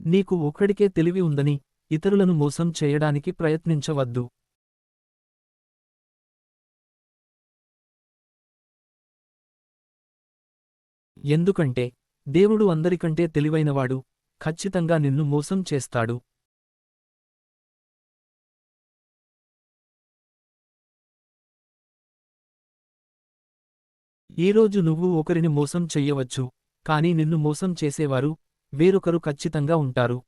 నీకు ఒక్కడికే తెలివి ఉందని ఇతరులను మోసం చేయడానికి ప్రయత్నించవద్దు. ఎందుకంటే దేవుడు అందరికంటే తెలివైనవాడు ఖచ్చితంగా నిన్ను మోసం చేస్తాడు. ఈరోజు నువ్వు ఒకరిని మోసం చెయ్యవచ్చు కానీ నిన్ను మోసం చేసేవారు వేరొకరు ఖచ్చితంగా ఉంటారు.